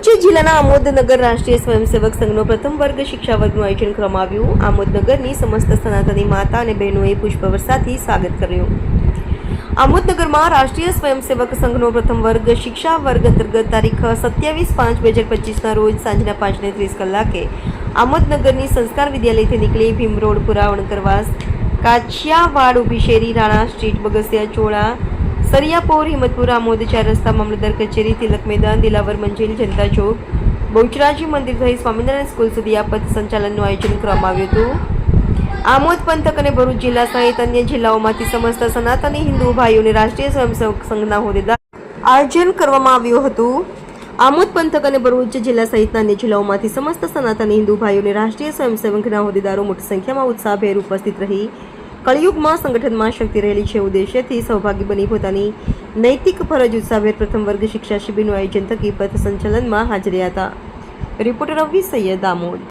જિલ્લાના આમોદનગર રાષ્ટ્રીય સ્વયંસેવક સંઘનો પ્રથમ વર્ગ શિક્ષા વર્ગનું આયોજન કરવામાં આવ્યું. આમોદનગરની સમસ્ત સનાતની માતા અને બહેનોએ પુષ્પવર્ષાથી સ્વાગત કર્યું. આમોદનગરમાં રાષ્ટ્રીય સ્વયંસેવક સંઘનો પ્રથમ વર્ગ શિક્ષા વર્ગ અંતર્ગત તારીખ સત્યાવીસ પાંચ બે હજાર પચીસના રોજ સાંજના પાંચને ત્રીસ કલાકે આમોદનગરની સંસ્કાર વિદ્યાલયથી નીકળી ભીમ રોડ પુરાવણ વણકરવાસ, કાછિયાવાડ ઊભી શેરી, રાણા સ્ટ્રીટ, બગસિયા ચોળા સરિયાપોર હિંમતપુરા મોદચાર રસ્તા મામલતદાર કચેરી, તિલક મેદાન, દિલાવર મંજિલ, જનતા ચોક, બહુચરાજી મંદિર થઈ સ્વામિનારાયણ સ્કૂલ સુધી આ પથ સંચાલનનું આયોજન કરવામાં આવ્યું હતું. આમોદ પંથક અને ભરૂચ જિલ્લા સહિત અન્ય જિલ્લાઓમાંથી સમસ્ત સનાતની હિન્દુ ભાઈઓને રાષ્ટ્રીય સ્વયંસેવક સંઘના હોદ્દેદાર આયોજન કરવામાં આવ્યું હતું. આમોદ પંથક અને ભરૂચ જિલ્લા સહિતના અન્ય જિલ્લાઓમાંથી સમસ્ત સનાતની હિન્દુ ભાઈઓને રાષ્ટ્રીય સ્વયંસેવકના હોદ્દેદારો મોટી સંખ્યામાં ઉત્સાહભેર ઉપસ્થિત રહી કળિયુગમાં સંગઠનમાં શક્તિ રહેલી છે. ઉદ્દેશ્યથી સૌભાગી બની પોતાની નૈતિક ફરજ ઉત્સાહભેર પ્રથમ વર્ગ શિક્ષા શિબિરનું આયોજન થકી પથ સંચાલનમાં હાજર હતા. રિપોર્ટર રવિ સૈયદ આમોદ